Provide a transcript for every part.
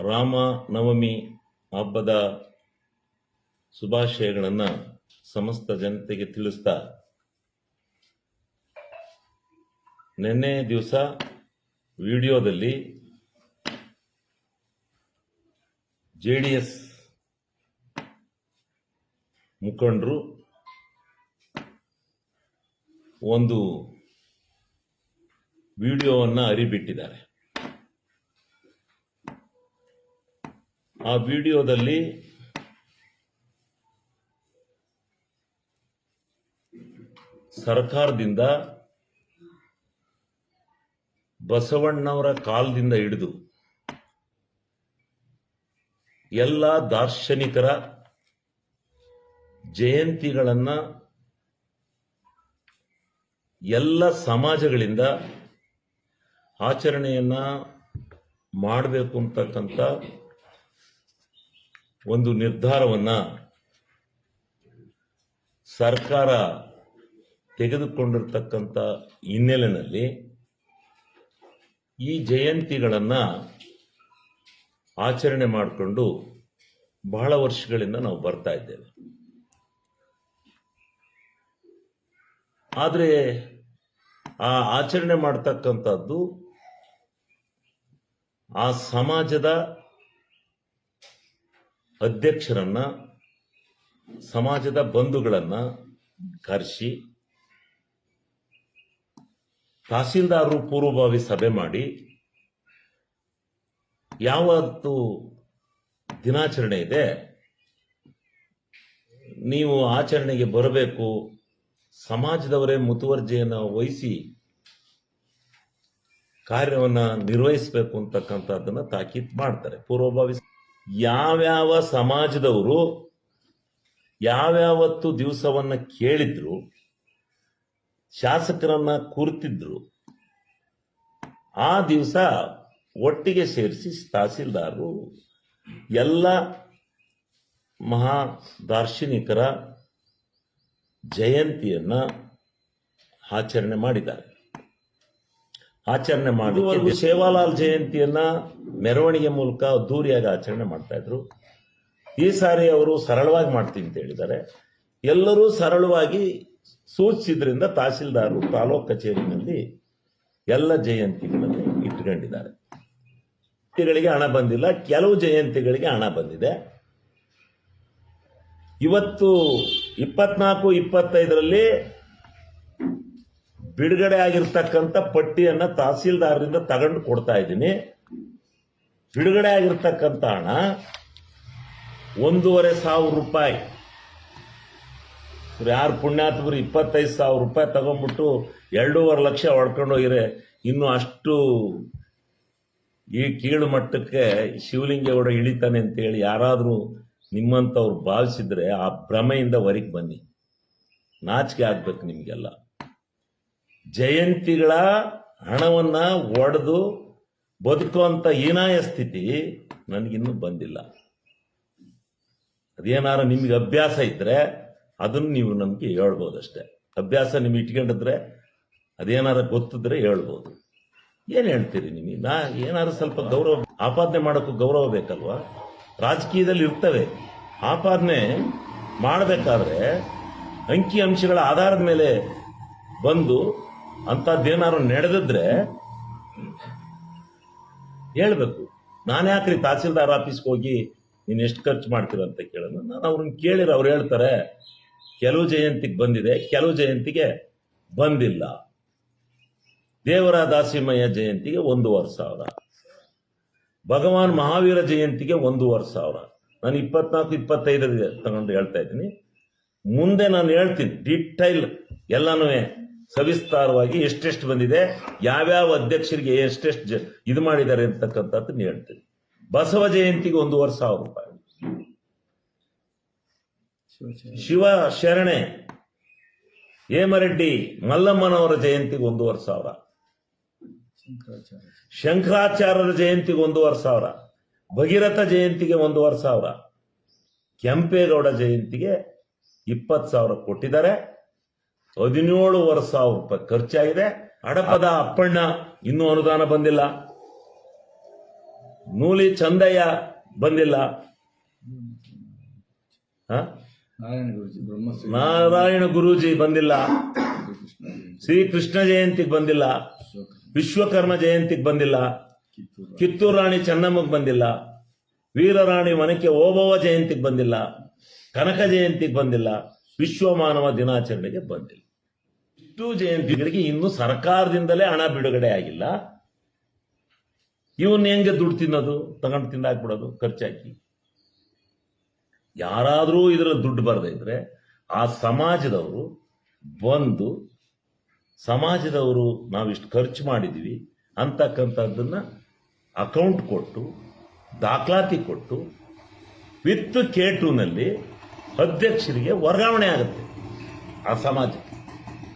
ರಾಮ ನವಮಿ ಹಬ್ಬದ ಶುಭಾಶಯಗಳನ್ನು ಸಮಸ್ತ ಜನತೆಗೆ ತಿಳಿಸ್ತಾ ನಿನ್ನೆ ದಿವಸ ವಿಡಿಯೋದಲ್ಲಿ ಜೆ ಡಿ ಎಸ್ ಮುಖಂಡರು ಒಂದು ವಿಡಿಯೋವನ್ನು ಅರಿಬಿಟ್ಟಿದ್ದಾರೆ ಆ ವಿಡಿಯೋದಲ್ಲಿ ಸರ್ಕಾರದಿಂದ ಬಸವಣ್ಣವರ ಕಾಲದಿಂದ ಹಿಡಿದು ಎಲ್ಲ ದಾರ್ಶನಿಕರ ಜಯಂತಿಗಳನ್ನ ಎಲ್ಲ ಸಮಾಜಗಳಿಂದ ಆಚರಣೆಯನ್ನ ಮಾಡಬೇಕು ಅಂತಕ್ಕಂಥ ಒಂದು ನಿರ್ಧಾರವನ್ನ ಸರ್ಕಾರ ತೆಗೆದುಕೊಂಡಿರ್ತಕ್ಕಂಥ ಹಿನ್ನೆಲೆಯಲ್ಲಿ ಈ ಜಯಂತಿಗಳನ್ನು ಆಚರಣೆ ಮಾಡಿಕೊಂಡು ಬಹಳ ವರ್ಷಗಳಿಂದ ನಾವು ಬರ್ತಾ ಇದ್ದೇವೆ. ಆದರೆ ಆ ಆಚರಣೆ ಮಾಡ್ತಕ್ಕಂಥದ್ದು ಆ ಸಮಾಜದ ಅಧ್ಯಕ್ಷರನ್ನ ಸಮಾಜದ ಬಂಧುಗಳನ್ನ ಕರೆಸಿ ತಹಸೀಲ್ದಾರರು ಪೂರ್ವಭಾವಿ ಸಭೆ ಮಾಡಿ ಯಾವತ್ತು ದಿನಾಚರಣೆ ಇದೆ, ನೀವು ಆಚರಣೆಗೆ ಬರಬೇಕು, ಸಮಾಜದವರೇ ಮುತುವರ್ಜಿಯನ್ನು ವಹಿಸಿ ಕಾರ್ಯವನ್ನ ನಿರ್ವಹಿಸಬೇಕು ಅಂತಕ್ಕಂಥದ್ದನ್ನು ತಾಕೀತ್ ಮಾಡ್ತಾರೆ ಪೂರ್ವಭಾವಿ ಯಾವ್ಯಾವ ಸಮಾಜದವರು ಯಾವ್ಯಾವತ್ತು ದಿವಸವನ್ನ ಕೇಳಿದ್ರು, ಶಾಸಕರನ್ನ ಕೂರ್ತಿದ್ರು, ಆ ದಿವಸ ಒಟ್ಟಿಗೆ ಸೇರಿಸಿ ತಹಸೀಲ್ದಾರರು, ಎಲ್ಲ ಮಹಾ ದಾರ್ಶನಿಕರ ಜಯಂತಿಯನ್ನ ಆಚರಣೆ ಮಾಡಿದ್ದಾರೆ. ಆಚರಣೆ ಮಾಡಿ ಸೇವಾಲಾಲ್ ಜಯಂತಿಯನ್ನ ಮೆರವಣಿಗೆ ಮೂಲಕ ಅದ್ದೂರಿಯಾಗಿ ಆಚರಣೆ ಮಾಡ್ತಾ ಇದ್ರು. ಈ ಸಾರಿ ಅವರು ಸರಳವಾಗಿ ಮಾಡ್ತೀನಿ ಅಂತ ಹೇಳಿದ್ದಾರೆ. ಎಲ್ಲರೂ ಸರಳವಾಗಿ ಸೂಚಿಸಿದ್ರಿಂದ ತಹಸೀಲ್ದಾರರು ತಾಲೂಕ್ ಕಚೇರಿನಲ್ಲಿ ಎಲ್ಲ ಜಯಂತಿಗಳನ್ನು ಇಟ್ಕೊಂಡಿದ್ದಾರೆ. ಜಯಂತಿಗಳಿಗೆ ಹಣ ಬಂದಿಲ್ಲ. ಕೆಲವು ಜಯಂತಿಗಳಿಗೆ ಹಣ ಬಂದಿದೆ. ಇವತ್ತು ಇಪ್ಪತ್ನಾಲ್ಕು ಇಪ್ಪತ್ತೈದರಲ್ಲಿ ಬಿಡುಗಡೆ ಆಗಿರ್ತಕ್ಕಂಥ ಪಟ್ಟಿಯನ್ನು ತಹಸೀಲ್ದಾರರಿಂದ ತಗೊಂಡು ಕೊಡ್ತಾ ಇದ್ದೀನಿ. ಬಿಡುಗಡೆ ಆಗಿರ್ತಕ್ಕಂಥ ಹಣ ಒಂದೂವರೆ ಸಾವಿರ ರೂಪಾಯಿ. ಯಾರು ಪುಣ್ಯಾತ್ಮರು ಇಪ್ಪತ್ತೈದು ಸಾವಿರ ರೂಪಾಯಿ ತಗೊಂಡ್ಬಿಟ್ಟು ಎರಡೂವರೆ ಲಕ್ಷ ಹೊಡ್ಕೊಂಡು ಹೋಗಿರೆ ಇನ್ನು ಅಷ್ಟು ಈ ಕೀಳು ಮಟ್ಟಕ್ಕೆ ಶಿವಲಿಂಗೇಗೌಡ ಇಳಿತಾನೆ ಅಂತೇಳಿ ಯಾರಾದರೂ ನಿಮ್ಮಂಥವ್ರು ಭಾವಿಸಿದ್ರೆ ಆ ಭ್ರಮೆಯಿಂದ ಹೊರಗೆ ಬನ್ನಿ. ನಾಚಿಕೆ ಆಗ್ಬೇಕು ನಿಮಗೆಲ್ಲ. ಜಯಂತಿಗಳ ಹಣವನ್ನ ಒಡೆದು ಬದುಕುವಂತ ಹೀನಾಯ ಸ್ಥಿತಿ ನನಗಿನ್ನೂ ಬಂದಿಲ್ಲ. ಅದೇನಾರ ನಿಮ್ಗೆ ಅಭ್ಯಾಸ ಇದ್ರೆ ಅದನ್ನು ನೀವು ನಮಗೆ ಹೇಳ್ಬೋದಷ್ಟೇ. ಅಭ್ಯಾಸ ನಿಮ್ಗೆ ಇಟ್ಕೊಂಡಿದ್ರೆ ಅದೇನಾರ ಗೊತ್ತಿದ್ರೆ ಹೇಳ್ಬೋದು. ಏನ್ ಹೇಳ್ತೀರಿ ನಿಮಗೆ? ನಾ ಏನಾದ್ರು ಸ್ವಲ್ಪ ಗೌರವ, ಆಪಾದನೆ ಮಾಡೋಕ್ಕೂ ಗೌರವ ಬೇಕಲ್ವಾ? ರಾಜಕೀಯದಲ್ಲಿ ಇರ್ತವೆ. ಆಪಾದನೆ ಮಾಡಬೇಕಾದ್ರೆ ಅಂಕಿ ಅಂಶಗಳ ಆಧಾರದ ಮೇಲೆ ಬಂದು ಅಂಥದ್ದೇನಾದ್ರು ನಡೆದಿದ್ರೆ ಹೇಳ್ಬೇಕು. ನಾನು ಯಾಕ್ರಿ ತಹಸೀಲ್ದಾರ್ ಆಫೀಸ್ಗೆ ಹೋಗಿ ನೀನು ಎಷ್ಟು ಖರ್ಚು ಮಾಡ್ತೀರ ಅಂತ ಕೇಳೋಣ. ನಾನು ಅವ್ರನ್ನ ಕೇಳಿರ ಅವ್ರು ಹೇಳ್ತಾರೆ, ಕೆಲವು ಜಯಂತಿಗೆ ಬಂದಿದೆ, ಕೆಲವು ಜಯಂತಿಗೆ ಬಂದಿಲ್ಲ. ದೇವರ ದಾಸಿಮಯ್ಯ ಜಯಂತಿಗೆ ಒಂದೂವರೆ ಸಾವಿರ. ಭಗವಾನ್ ಮಹಾವೀರ ಜಯಂತಿಗೆ ಒಂದೂವರೆ ಸಾವಿರ. ನಾನು ಇಪ್ಪತ್ನಾಲ್ಕು ಇಪ್ಪತ್ತೈದು ತಗೊಂಡು ಹೇಳ್ತಾ ಇದ್ದೀನಿ. ಮುಂದೆ ನಾನು ಹೇಳ್ತೀನಿ ಡಿಟೈಲ್ ಎಲ್ಲನೂ ಸವಿಸ್ತಾರವಾಗಿ ಎಷ್ಟೆಷ್ಟು ಬಂದಿದೆ, ಯಾವ್ಯಾವ ಅಧ್ಯಕ್ಷರಿಗೆ ಎಷ್ಟೆಷ್ಟು ಇದು ಮಾಡಿದ್ದಾರೆ ಅಂತಕ್ಕಂಥದ್ದು ಹೇಳ್ತೀನಿ ಬಸವ ಜಯಂತಿಗೆ ಒಂದೂವರೆ ಸಾವಿರ ರೂಪಾಯಿ. ಶಿವ ಶರಣೆ, ಹೇಮರೆಡ್ಡಿ, ಮಲ್ಲಮ್ಮನವರ ಜಯಂತಿಗೆ ಒಂದೂವರೆ ಸಾವಿರ. ಶಂಕರಾಚಾರ್ಯರ ಜಯಂತಿಗೆ ಒಂದೂವರೆ ಸಾವಿರ. ಭಗೀರಥ ಜಯಂತಿಗೆ ಒಂದೂವರೆ ಸಾವಿರ. ಕೆಂಪೇಗೌಡ ಜಯಂತಿಗೆ ಇಪ್ಪತ್ತು ಸಾವಿರ ಕೊಟ್ಟಿದ್ದಾರೆ. ಹದಿನೇಳುವರೆ ಸಾವಿರ ರೂಪಾಯಿ ಖರ್ಚಾಗಿದೆ. ಹಡಪದ ಅಪ್ಪಣ್ಣ ಇನ್ನೂ ಅನುದಾನ ಬಂದಿಲ್ಲ. ನೂಲಿ ಚಂದಯ್ಯ ಬಂದಿಲ್ಲ? ನಾರಾಯಣ ಗುರುಜಿ ಬಂದಿಲ್ಲ. ಶ್ರೀ ಕೃಷ್ಣ ಜಯಂತಿಗೆ ಬಂದಿಲ್ಲ. ವಿಶ್ವಕರ್ಮ. ಜಯಂತಿಗೆ ಬಂದಿಲ್ಲ. ಕಿತ್ತೂರು ಕಿತ್ತೂರು ರಾಣಿ ಚೆನ್ನಮ್ಮಗೆ ಬಂದಿಲ್ಲ. ವೀರರಾಣಿ ಮನಕ್ಕೆ ಓಬವ್ವ ಜಯಂತಿಗೆ ಬಂದಿಲ್ಲ. ಕನಕ ಜಯಂತಿಗೆ ಬಂದಿಲ್ಲ. ವಿಶ್ವ ಮಾನವ ದಿನಾಚರಣೆಗೆ ಬಂದಿಲ್ಲ. ಇಷ್ಟು ಜಯಂತಿಗಳಿಗೆ ಇನ್ನು ಸರ್ಕಾರದಿಂದಲೇ ಹಣ ಬಿಡುಗಡೆ ಆಗಿಲ್ಲ. ಇವನ್ ಹೆಂಗೆ ದುಡ್ಡು ತಿನ್ನೋದು, ತಗೊಂಡು ತಿಂದಾಕ್ಬಿಡೋದು, ಖರ್ಚಾಕಿ? ಯಾರಾದರೂ ಇದರ ದುಡ್ಡು ಬರದೇ ಇದ್ರೆ ಆ ಸಮಾಜದವರು ಬಂದು, ಸಮಾಜದವರು ನಾವಿಷ್ಟು ಖರ್ಚು ಮಾಡಿದ್ವಿ ಅಂತಕ್ಕಂಥದ್ದನ್ನ ಅಕೌಂಟ್ ಕೊಟ್ಟು, ದಾಖಲಾತಿ ಕೊಟ್ಟು, ವಿತ್ ಕೆ ಟೂನಲ್ಲಿ ಅಧ್ಯಕ್ಷರಿಗೆ ವರ್ಗಾವಣೆ ಆಗುತ್ತೆ. ಆ ಸಮಾಜ,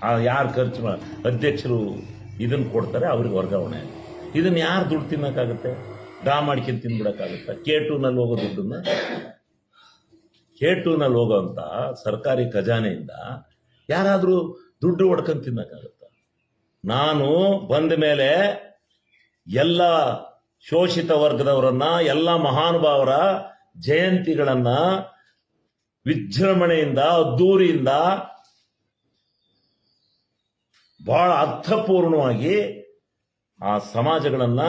ಆ ಯಾರು ಖರ್ಚು ಅಧ್ಯಕ್ಷರು ಇದನ್ನು ಕೊಡ್ತಾರೆ, ಅವ್ರಿಗೆ ವರ್ಗಾವಣೆ ಆಗುತ್ತೆ. ಇದನ್ನು ಯಾರು ದುಡ್ಡು ತಿನ್ನೋಕ್ಕಾಗುತ್ತೆ? ಡಾ ಮಾಡ್ಕೊಂಡು ತಿನ್ಬಿಡೋಕ್ಕಾಗುತ್ತೆ? ಕೆ ಟೂನಲ್ಲಿ ಹೋಗೋ ದುಡ್ಡನ್ನ? ಕೆ ಟೂನಲ್ಲಿ ಹೋಗೋಂಥ ಸರ್ಕಾರಿ ಖಜಾನೆಯಿಂದ ಯಾರಾದರೂ ದುಡ್ಡು ಹೊಡ್ಕೊಂಡು ತಿನ್ನೋಕ್ಕಾಗುತ್ತ? ನಾನು ಬಂದ ಮೇಲೆ ಎಲ್ಲ ಶೋಷಿತ ವರ್ಗದವರನ್ನ, ಎಲ್ಲ ಮಹಾನುಭಾವರ ಜಯಂತಿಗಳನ್ನ ವಿಜೃಂಭಣೆಯಿಂದ, ಅದ್ದೂರಿಯಿಂದ ಬಹಳ ಅರ್ಥಪೂರ್ಣವಾಗಿ ಆ ಸಮಾಜಗಳನ್ನ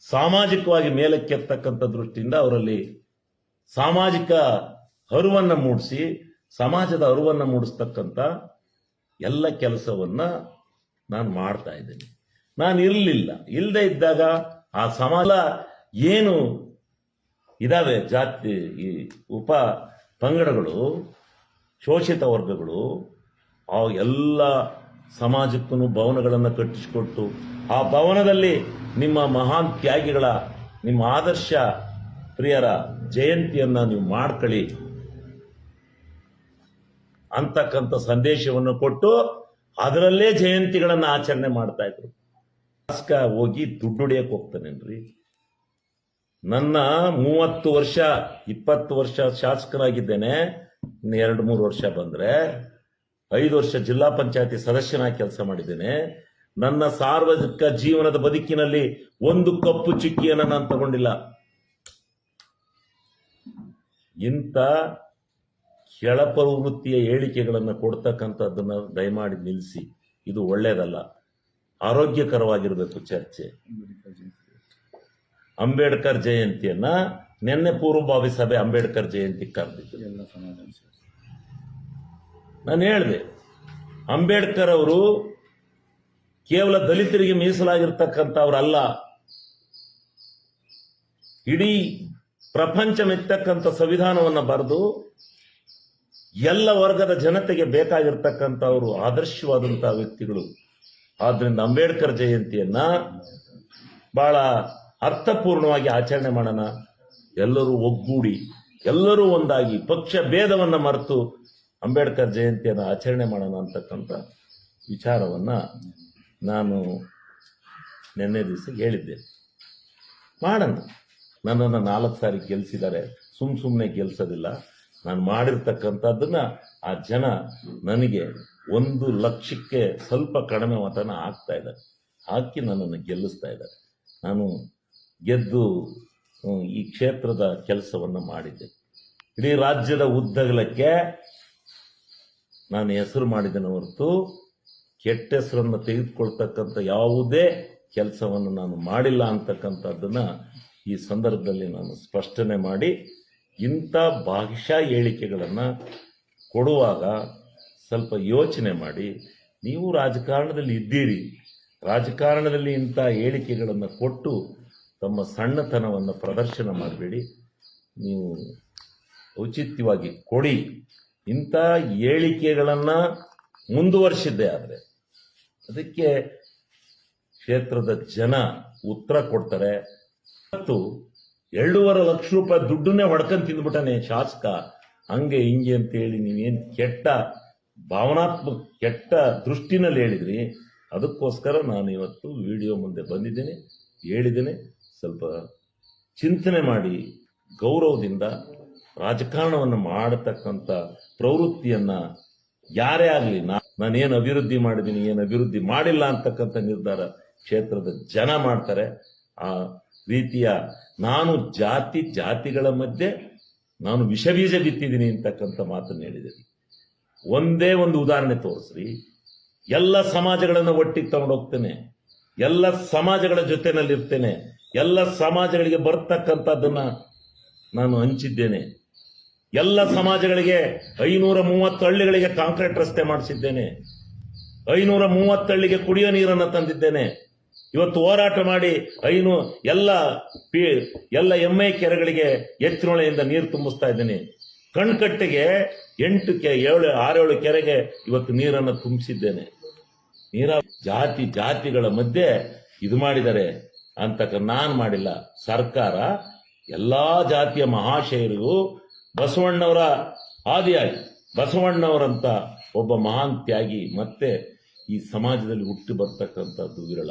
ಸಾಮಾಜಿಕವಾಗಿ ಮೇಲಕ್ಕೆತ್ತಕ್ಕಂಥ ದೃಷ್ಟಿಯಿಂದ ಅವರಲ್ಲಿ ಸಾಮಾಜಿಕ ಅರಿವನ್ನು ಮೂಡಿಸಿ, ಸಮಾಜದ ಅರಿವನ್ನು ಮೂಡಿಸ್ತಕ್ಕಂಥ ಎಲ್ಲ ಕೆಲಸವನ್ನ ನಾನು ಮಾಡ್ತಾ ಇದ್ದೀನಿ. ನಾನು ಇರಲಿಲ್ಲ ಇಲ್ಲದೆ ಇದ್ದಾಗ ಆ ಸಮಾಜ ಏನು ಇದಾವೆ ಜಾತಿ, ಈ ಉಪ ಪಂಗಡಗಳು, ಶೋಷಿತ ವರ್ಗಗಳು, ಆ ಎಲ್ಲ ಸಮಾಜಕ್ಕೂ ಭವನಗಳನ್ನು ಕಟ್ಟಿಸಿಕೊಟ್ಟು, ಆ ಭವನದಲ್ಲಿ ನಿಮ್ಮ ಮಹಾನ್ ತ್ಯಾಗಿಗಳ, ನಿಮ್ಮ ಆದರ್ಶ ಪ್ರಿಯರ ಜಯಂತಿಯನ್ನ ನೀವು ಮಾಡ್ಕೊಳ್ಳಿ ಅಂತಕ್ಕಂಥ ಸಂದೇಶವನ್ನು ಕೊಟ್ಟು ಅದರಲ್ಲೇ ಜಯಂತಿಗಳನ್ನು ಆಚರಣೆ ಮಾಡ್ತಾ ಇದ್ರು. ಹೋಗಿ ದುಡ್ಡು ಹೊಡಿಯಕ್ಕೆ ಹೋಗ್ತಾನೇನ್ರಿ? ನನ್ನ ಮೂವತ್ತು ವರ್ಷ, ಇಪ್ಪತ್ತು ವರ್ಷ ಶಾಸಕರಾಗಿದ್ದೇನೆ ಎರಡು, ಮೂರು ವರ್ಷ ಬಂದ್ರೆ ಐದು ವರ್ಷ ಜಿಲ್ಲಾ ಪಂಚಾಯತಿ ಸದಸ್ಯನಾಗಿ ಕೆಲಸ ಮಾಡಿದ್ದೇನೆ. ನನ್ನ ಸಾರ್ವಜನಿಕ ಜೀವನದ ಬದುಕಿನಲ್ಲಿ ಒಂದು ಕಪ್ಪು ಚುಕ್ಕಿಯನ್ನು ನಾನು ತಗೊಂಡಿಲ್ಲ. ಇಂಥ ಕೆಳಪ್ರವೃತ್ತಿಯ ಹೇಳಿಕೆಗಳನ್ನು ಕೊಡ್ತಕ್ಕಂಥದ್ದನ್ನ ದಯಮಾಡಿ ನಿಲ್ಲಿಸಿ. ಇದು ಒಳ್ಳೇದಲ್ಲ ಆರೋಗ್ಯಕರವಾಗಿರಬೇಕು ಚರ್ಚೆ. ಅಂಬೇಡ್ಕರ್ ಜಯಂತಿಯನ್ನ ನಿನ್ನೆ ಪೂರ್ವಭಾವಿ ಸಭೆ ಅಂಬೇಡ್ಕರ್ ಜಯಂತಿ ಕರೆದಿದ್ದು. ನಾನು ಹೇಳಿದೆ ಅಂಬೇಡ್ಕರ್ ಅವರು ಕೇವಲ ದಲಿತರಿಗೆ ಮೀಸಲಾಗಿರ್ತಕ್ಕಂಥವ್ರಲ್ಲ ಇಡೀ ಪ್ರಪಂಚ ಮೆತ್ತಕ್ಕಂಥ ಸಂವಿಧಾನವನ್ನು ಬರೆದು ಎಲ್ಲ ವರ್ಗದ ಜನತೆಗೆ ಬೇಕಾಗಿರ್ತಕ್ಕಂಥವ್ರು ಆದರ್ಶವಾದಂತಹ ವ್ಯಕ್ತಿಗಳು. ಆದ್ರಿಂದ ಅಂಬೇಡ್ಕರ್ ಜಯಂತಿಯನ್ನ ಬಹಳ ಅರ್ಥಪೂರ್ಣವಾಗಿ ಆಚರಣೆ ಮಾಡೋಣ. ಎಲ್ಲರೂ ಒಗ್ಗೂಡಿ, ಎಲ್ಲರೂ ಒಂದಾಗಿ, ಪಕ್ಷ ಭೇದವನ್ನ ಮರೆತು ಅಂಬೇಡ್ಕರ್ ಜಯಂತಿಯನ್ನು ಆಚರಣೆ ಮಾಡೋಣ ಅಂತಕ್ಕಂಥ ವಿಚಾರವನ್ನ ನಾನು ನಿನ್ನೆ ದಿವಸ ಹೇಳಿದ್ದೆ ಮಾಡೋಣ. ನನ್ನನ್ನು ನಾಲ್ಕು ಸಾರಿ ಗೆಲ್ಲಿಸಿದ್ದಾರೆ ಸುಮ್ ಸುಮ್ಮನೆ ಗೆಲ್ಸೋದಿಲ್ಲ. ನಾನು ಮಾಡಿರ್ತಕ್ಕಂಥದ್ದನ್ನು ಆ ಜನ ನನಗೆ ಒಂದು ಲಕ್ಷಕ್ಕೆ ಸ್ವಲ್ಪ ಕಡಿಮೆ ಮತನ ಹಾಕ್ತಾ ಇದ್ದಾರೆ. ಹಾಕಿ ನನ್ನನ್ನು ಗೆಲ್ಲಿಸ್ತಾ ಇದ್ದಾರೆ. ನಾನು ಗೆದ್ದು ಈ ಕ್ಷೇತ್ರದ ಕೆಲಸವನ್ನು ಮಾಡಿದ್ದೆ. ಇಡೀ ರಾಜ್ಯದ ಉದ್ದಗಲಕ್ಕೆ ನಾನು ಹೆಸರು ಮಾಡಿದ್ದೇನೆ ಹೊರತು ಕೆಟ್ಟ ಹೆಸರನ್ನು ತೆಗೆದುಕೊಳ್ತಕ್ಕಂಥ ಯಾವುದೇ ಕೆಲಸವನ್ನು ನಾನು ಮಾಡಿಲ್ಲ ಅಂತಕ್ಕಂಥದ್ದನ್ನ ಈ ಸಂದರ್ಭದಲ್ಲಿ ನಾನು ಸ್ಪಷ್ಟನೆ ಮಾಡಿ, ಇಂಥ ಭಾಷಾ ಹೇಳಿಕೆಗಳನ್ನು ಕೊಡುವಾಗ ಸ್ವಲ್ಪ ಯೋಚನೆ ಮಾಡಿ, ನೀವು ರಾಜಕಾರಣದಲ್ಲಿ ಇದ್ದೀರಿ, ರಾಜಕಾರಣದಲ್ಲಿ ಇಂಥ ಹೇಳಿಕೆಗಳನ್ನು ಕೊಟ್ಟು ತಮ್ಮ ಸಣ್ಣತನವನ್ನು ಪ್ರದರ್ಶನ ಮಾಡಬೇಡಿ. ನೀವು ಔಚಿತ್ಯವಾಗಿ ಕೊಡಿ. ಇಂಥ ಹೇಳಿಕೆಗಳನ್ನು ಮುಂದುವರಿಸಿದ್ದೆ ಆದರೆ. ಅದಕ್ಕೆ ಕ್ಷೇತ್ರದ ಜನ ಉತ್ತರ ಕೊಡ್ತಾರೆ. ಮತ್ತು ಎರಡೂವರೆ ಲಕ್ಷ ರೂಪಾಯಿ ದುಡ್ಡನ್ನೇ ಹೊಡ್ಕೊಂಡು ತಿಂದ್ಬಿಟ್ಟಾನೆ ಶಾಸಕ. ಹಂಗೆ ಹಿಂಗೆ ಅಂತ ಹೇಳಿ ನೀವೇನ್ ಕೆಟ್ಟ ಭಾವನಾತ್ಮಕ ಕೆಟ್ಟ ದೃಷ್ಟಿನಲ್ಲಿ ಹೇಳಿದ್ರಿ. ಅದಕ್ಕೋಸ್ಕರ ನಾನು ಇವತ್ತು ವಿಡಿಯೋ ಮುಂದೆ ಬಂದಿದ್ದೇನೆ, ಹೇಳಿದ್ದೇನೆ. ಸ್ವಲ್ಪ ಚಿಂತನೆ ಮಾಡಿ ಗೌರವದಿಂದ ರಾಜಕಾರಣವನ್ನು ಮಾಡತಕ್ಕಂತ ಪ್ರವೃತ್ತಿಯನ್ನ ಯಾರೇ ಆಗಲಿ ನಾನೇನು ಅಭಿವೃದ್ಧಿ ಮಾಡಿದ್ದೀನಿ ಏನು ಅಭಿವೃದ್ಧಿ ಮಾಡಿಲ್ಲ ಅಂತಕ್ಕಂಥ ನಿರ್ಧಾರ ಕ್ಷೇತ್ರದ ಜನ ಮಾಡ್ತಾರೆ. ಆ ರೀತಿಯ ನಾನು ಜಾತಿ, ಜಾತಿಗಳ ಮಧ್ಯೆ ನಾನು ವಿಷಬೀಜ ಬಿತ್ತಿದ್ದೀನಿ ಅಂತಕ್ಕಂಥ ಮಾತನ್ನು ಹೇಳಿದ್ದೀನಿ ಒಂದೇ ಒಂದು ಉದಾಹರಣೆ ತೋರಿಸ್ರಿ. ಎಲ್ಲ ಸಮಾಜಗಳನ್ನು ಒಟ್ಟಿಗೆ ತಗೊಂಡೋಗ್ತೇನೆ ಎಲ್ಲ ಸಮಾಜಗಳ ಜೊತೆನಲ್ಲಿರ್ತೇನೆ. ಎಲ್ಲ ಸಮಾಜಗಳಿಗೆ ಬರ್ತಕ್ಕಂಥದ್ದನ್ನ ನಾನು ಹಂಚಿದ್ದೇನೆ. ಎಲ್ಲ ಸಮಾಜಗಳಿಗೆ ಐನೂರ ಮೂವತ್ತು ಹಳ್ಳಿಗಳಿಗೆ ಕಾಂಕ್ರೀಟ್ ರಸ್ತೆ ಮಾಡಿಸಿದ್ದೇನೆ. ಐನೂರ ಮೂವತ್ತು ಹಳ್ಳಿಗೆ ಕುಡಿಯೋ ನೀರನ್ನು ತಂದಿದ್ದೇನೆ. ಇವತ್ತು ಹೋರಾಟ ಮಾಡಿ ಐನು ಎಲ್ಲ ಪಿ, ಎಲ್ಲ ಎಮ್ಮೆ ಕೆರೆಗಳಿಗೆ ಎತ್ತಿನೊಳೆಯಿಂದ ನೀರು ತುಂಬಿಸ್ತಾ ಇದ್ದೇನೆ. ಕಣ್ಕಟ್ಟೆಗೆ ಎಂಟು ಕೆ, ಏಳು, ಆರೇಳು ಕೆರೆಗೆ ಇವತ್ತು ನೀರನ್ನು ತುಂಬಿಸಿದ್ದೇನೆ. ನೀರ ಜಾತಿ ಜಾತಿಗಳ ಮಧ್ಯೆ ಇದು ಮಾಡಿದ್ದಾರೆ ಅಂತಕ್ಕ ನಾನು ಮಾಡಿಲ್ಲ. ಸರ್ಕಾರ ಎಲ್ಲಾ ಜಾತಿಯ ಮಹಾಶಯರಿಗೂ ಬಸವಣ್ಣವರ ಆದಿಯಾಗಿ, ಬಸವಣ್ಣವರಂತ ಒಬ್ಬ ಮಹಾನ್ ತ್ಯಾಗಿ ಮತ್ತೆ ಈ ಸಮಾಜದಲ್ಲಿ ಹುಟ್ಟಿ ಬರ್ತಕ್ಕಂಥದ್ದು ವಿರಳ.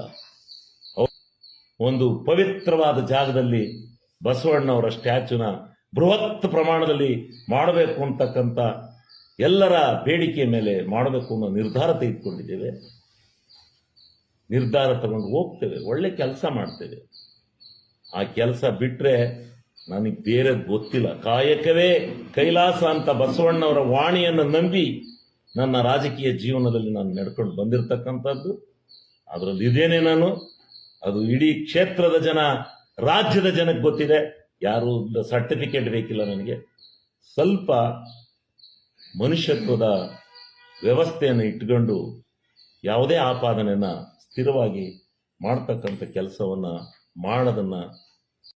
ಒಂದು ಪವಿತ್ರವಾದ ಜಾಗದಲ್ಲಿ ಬಸವಣ್ಣವರ ಸ್ಟ್ಯಾಚ್ಯೂನ ಬೃಹತ್ ಪ್ರಮಾಣದಲ್ಲಿ ಮಾಡಬೇಕು ಅಂತಕ್ಕಂಥ ಎಲ್ಲರ ಬೇಡಿಕೆ ಮೇಲೆ ಮಾಡಬೇಕು ಅನ್ನೋ ನಿರ್ಧಾರ ತೆಗೆದುಕೊಂಡಿದ್ದೇವೆ. ನಿರ್ಧಾರ ತಗೊಂಡು ಹೋಗ್ತೇವೆ, ಒಳ್ಳೆ ಕೆಲಸ ಮಾಡ್ತೇವೆ. ಆ ಕೆಲಸ ಬಿಟ್ರೆ ನನಗೆ ಬೇರೆ ಗೊತ್ತಿಲ್ಲ. ಕಾಯಕವೇ ಕೈಲಾಸ ಅಂತ ಬಸವಣ್ಣವರ ವಾಣಿಯನ್ನು ನಂಬಿ ನನ್ನ ರಾಜಕೀಯ ಜೀವನದಲ್ಲಿ ನಾನು ನಡ್ಕೊಂಡು ಬಂದಿರತಕ್ಕಂಥದ್ದು. ಅದರಲ್ಲಿ ಇದೇನೆ ನಾನು. ಅದು ಇಡೀ ಕ್ಷೇತ್ರದ ಜನ, ರಾಜ್ಯದ ಜನಕ್ಕೆ ಗೊತ್ತಿದೆ. ಯಾರು ಸರ್ಟಿಫಿಕೇಟ್ ಬೇಕಿಲ್ಲ ನನಗೆ. ಸ್ವಲ್ಪ ಮನುಷ್ಯತ್ವದ ವ್ಯವಸ್ಥೆಯನ್ನು ಇಟ್ಕೊಂಡು ಯಾವುದೇ ಆಪಾದನೆಯನ್ನ ಸ್ಥಿರವಾಗಿ ಮಾಡ್ತಕ್ಕಂಥ ಕೆಲಸವನ್ನ ಮಾಡೋದನ್ನ